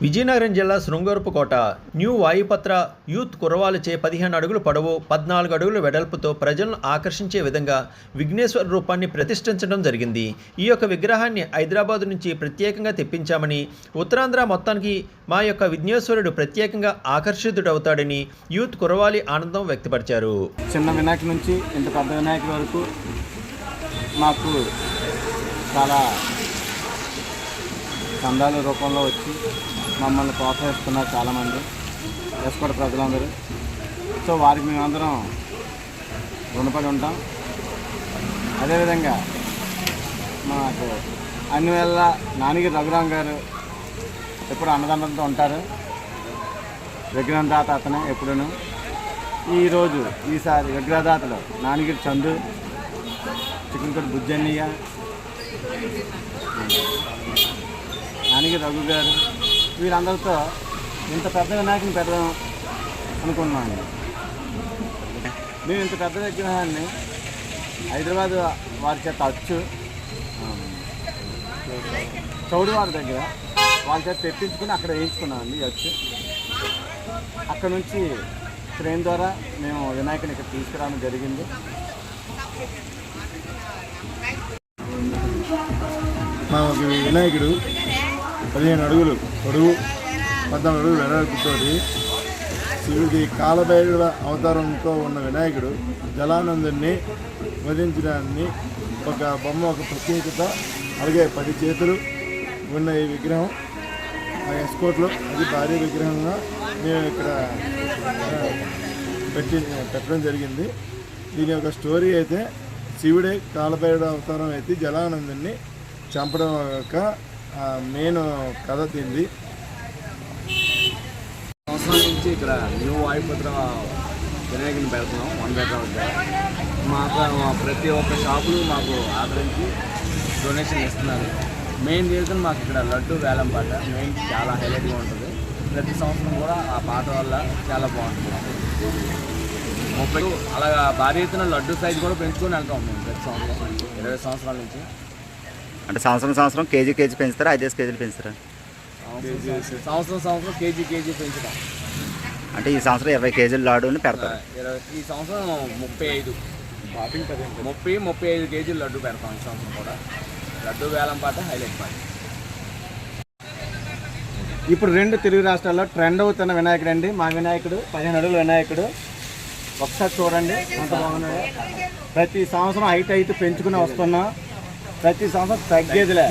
విజయనగరం జిల్లా Srungavarapukota new Vayupatra youth కురవాలచే పదిహేను అడుగులు పొడవు పద్నాలుగు అడుగుల వెడల్పుతో ప్రజలను ఆకర్షించే విధంగా విఘ్నేశ్వర రూపాన్ని ప్రతిష్ఠించడం జరిగింది. ఈ యొక్క విగ్రహాన్ని హైదరాబాద్ నుంచి ప్రత్యేకంగా తెప్పించామని ఉత్తరాంధ్ర మొత్తానికి మా యొక్క విఘ్నేశ్వరుడు ప్రత్యేకంగా ఆకర్షితుడవుతాడని యూత్ కురవాలి ఆనందం వ్యక్తపరిచారు. చిన్న వినాయక నుంచి ఇంత పెద్ద వినాయక వరకు మాకు చాలా చందాల రూపంలో వచ్చి మమ్మల్ని ప్రోత్సహిస్తున్నారు చాలామంది. ఎస్కోట ప్రజలందరూ. సో వారికి మేమందరం రుణపడి ఉంటాం. అదేవిధంగా మాకు అన్ని వేళ నానికి రఘురామ్ గారు ఎప్పుడు అన్నదండంతో ఉంటారు. విగ్రహం దాత అతనే ఎప్పుడూను. ఈరోజు ఈసారి విగ్రహదాతలు నానిగిరి చందు చికెన్కట్ బుజ్జన్నయ్య నానిగిరి రఘు గారు వీళ్ళందరితో ఇంత పెద్ద వినాయకుని పెడదాం అనుకున్నాను. మేము ఇంత పెద్ద విగ్రహాన్ని హైదరాబాద్ వారి చేత అచ్చు చౌడు వారి దగ్గర వాళ్ళ చేత తెప్పించుకుని అక్కడ వేయించుకున్నామండి ఈ అచ్చు. అక్కడ నుంచి ట్రైన్ ద్వారా మేము వినాయకుని ఇక్కడ తీసుకురావడం జరిగింది. మా వినాయకుడు పదిహేను అడుగులు పొడుగు పద్నాలుగు అడుగులు వెడల్పుతోటి శివుడి కాలభైరవ అవతారంతో ఉన్న వినాయకుడు జలానందుని వధించడాన్ని ఒక బొమ్మ ఒక ప్రత్యేకత అలాగే పది చేతులు ఉన్న ఈ విగ్రహం ఆ ఎస్కోట్లో అది భారీ విగ్రహంగా మేము ఇక్కడ పెట్టి పెట్టడం జరిగింది. దీని యొక్క స్టోరీ అయితే శివుడే కాలభైరవ అవతారం అయితే జలానందుని చంపడం యొక్క మెయిన్ కథ తింది సంవత్సరం నుంచి ఇక్కడ న్యూ వాయుపుత్ర వినాయకుని పెడుతున్నాం వన్ బెటర్ మాకు ప్రతి ఒక్క షాపులు మాకు ఆదరించి డొనేషన్ ఇస్తున్నారు. మెయిన్ రీజన్ మాకు ఇక్కడ లడ్డు వేలం పాట మెయిన్ చాలా హైలైట్గా ఉంటుంది. ప్రతి సంవత్సరం కూడా ఆ పాట వల్ల చాలా బాగుంటుంది. ముప్పై అలాగా భారీ ఎత్తున లడ్డు సైజ్ కూడా పెంచుకొని వెళ్తాం మేము ప్రతి సంవత్సరం. ఇరవై సంవత్సరాల నుంచి. అంటే సంవత్సరం సంవత్సరం కేజీ కేజీ పెంచుతారా? ఐదేసి కేజీలు పెంచుతారా? సంవత్సరం సంవత్సరం కేజీ కేజీ పెంచుతాం. అంటే ఈ సంవత్సరం ఇరవై కేజీలు లాడుని పెడతారు. ఇరవై ఈ సంవత్సరం ముప్పై ఐదు. ముప్పై ముప్పై ఐదు కేజీలు లడ్డు పెడతాం ఈ సంవత్సరం కూడా. లడ్డు వేలం పాట హైలైట్ పాట. ఇప్పుడు రెండు తెలుగు రాష్ట్రాల్లో ట్రెండ్ అవుతున్న వినాయకుడు అండి. మా వినాయకుడు పదిహేను అడుగుల వినాయకుడు. ఒకసారి చూడండి అంత బాగున్నాడు. ప్రతి సంవత్సరం హైట్ హైట్ పెంచుకుని వస్తున్నాం. ప్రతి సంవత్సరం తగ్గేదిలే.